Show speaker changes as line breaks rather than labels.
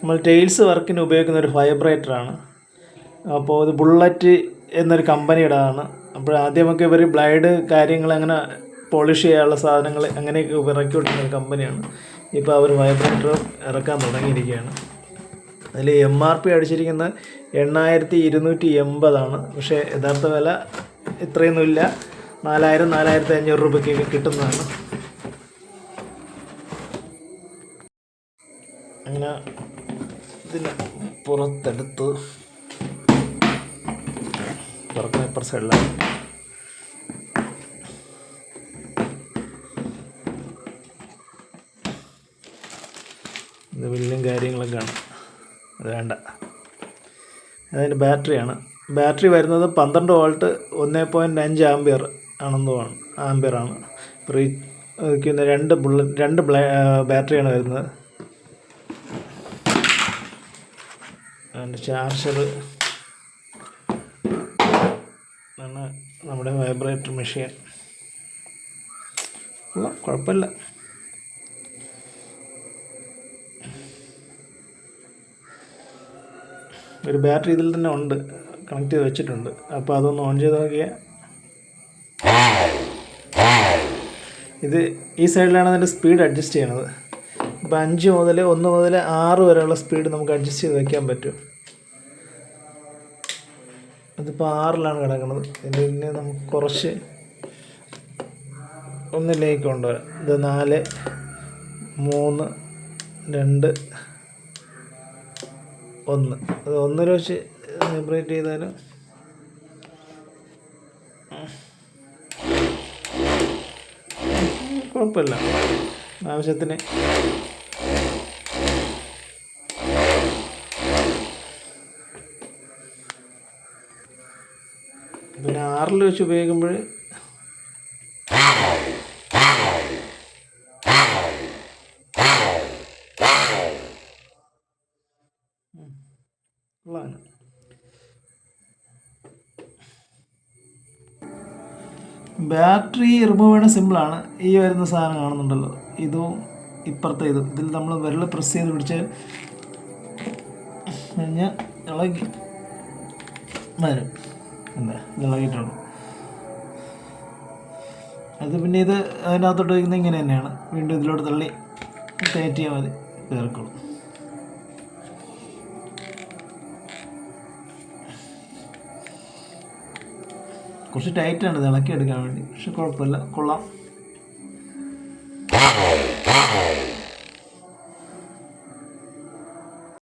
നമ്മൾ ടെയിൽസ് വർക്കിന് ഉപയോഗിക്കുന്ന ഒരു വൈബ്രേറ്ററാണ് അപ്പോൾ ഇത് ബുള്ളറ്റ് എന്നൊരു കമ്പനിയുടേതാണ് അപ്പോൾ ആദ്യമൊക്കെ ഇവർ ബ്ലൈഡ് കാര്യങ്ങൾ അങ്ങനെ പോളിഷ് ചെയ്യാനുള്ള സാധനങ്ങൾ അങ്ങനെയൊക്കെ ഇറക്കിക്കൊണ്ടിരുന്ന ഒരു കമ്പനിയാണ് ഇപ്പോൾ അവർ വൈബ്രേറ്റർ ഇറക്കാൻ തുടങ്ങിയിരിക്കുകയാണ്. അതിൽ എം ആർ പി അടിച്ചിരിക്കുന്നത് എണ്ണായിരത്തി ഇരുന്നൂറ്റി എൺപതാണ് പക്ഷേ യഥാർത്ഥ വില ഇത്രയൊന്നുമില്ല. നാലായിരം നാലായിരത്തി അഞ്ഞൂറ് രൂപയ്ക്കൊക്കെ കിട്ടുന്നതാണ്. അങ്ങനെ ഇതിനെ പുറത്തെടുത്ത് തുറക്കുന്ന ഇപ്പുറ സൈഡിലാണ് ഇത് വലിയ കാര്യങ്ങളൊക്കെയാണ് അത് വേണ്ട. അതിന്റെ ബാറ്ററിയാണ് ബാറ്ററി വരുന്നത് പന്ത്രണ്ട് വോൾട്ട് ഒന്ന് പോയിന്റ് അഞ്ച് ആംബിയർ തോന്നുന്നു. ആംബിയറാണ് വയ്ക്കുന്ന രണ്ട് ബുള്ളറ്റ് രണ്ട് ബാറ്ററിയാണ് വരുന്നത്. അതിന്റെ ചാർജർ ആണ് നമ്മുടെ വൈബ്രേറ്റർ മെഷീൻ കുഴപ്പമില്ല. ഒരു ബാറ്ററി ഇതിൽ തന്നെ ഉണ്ട്. കണക്ട് ചെയ്ത് വെച്ചിട്ടുണ്ട്. അപ്പോൾ അതൊന്ന് ഓൺ ചെയ്ത് നോക്കിയാൽ ഇത് ഈ സൈഡിലാണ് അതിന്റെ സ്പീഡ് അഡ്ജസ്റ്റ് ചെയ്യണത്. ഇപ്പോൾ അഞ്ച് മുതൽ ഒന്ന് മുതൽ ആറ് വരെയുള്ള സ്പീഡ് നമുക്ക് അഡ്ജസ്റ്റ് ചെയ്ത് വെക്കാൻ പറ്റും. അതിപ്പോൾ ആറിലാണ് കിടക്കുന്നത്. ഇതിനെ നമുക്ക് കുറച്ച് ഒന്നിലേക്ക് കൊണ്ടുവരാം. ഇത് നാല് മൂന്ന് രണ്ട് ഒന്ന്. അത് ഒന്നര വെച്ച് സെപ്പറേറ്റ് ചെയ്താലും കുഴപ്പമില്ല. ആവശ്യത്തിന് പിന്നെ ആറിൽ വെച്ച് ഉപയോഗിക്കുമ്പോൾ ബാറ്ററി റിമൂവ് ചെയ്യണ സിമ്പിളാണ്. ഈ വരുന്ന സാധനം കാണുന്നുണ്ടല്ലോ. ഇതും ഇപ്പുറത്തെ ഇതും. ഇതിൽ നമ്മൾ വിരൽ പ്രസ് ചെയ്ത് പിടിച്ചാൽ കഴിഞ്ഞാൽ ഇളകി വരും. എന്താ ഇളകിയിട്ടുണ്ട്. അത് പിന്നെ ഇത് അതിനകത്തോട്ട് വയ്ക്കുന്നത് ഇങ്ങനെ തന്നെയാണ്. വീണ്ടും ഇതിലോട്ട് തള്ളി കയറ്റിയാൽ മതി കയറിക്കോളും. കുറച്ച് ടൈറ്റാണ് ഇത് ഇളക്കി എടുക്കാൻ വേണ്ടി. പക്ഷെ കുഴപ്പമില്ല കൊള്ളാം.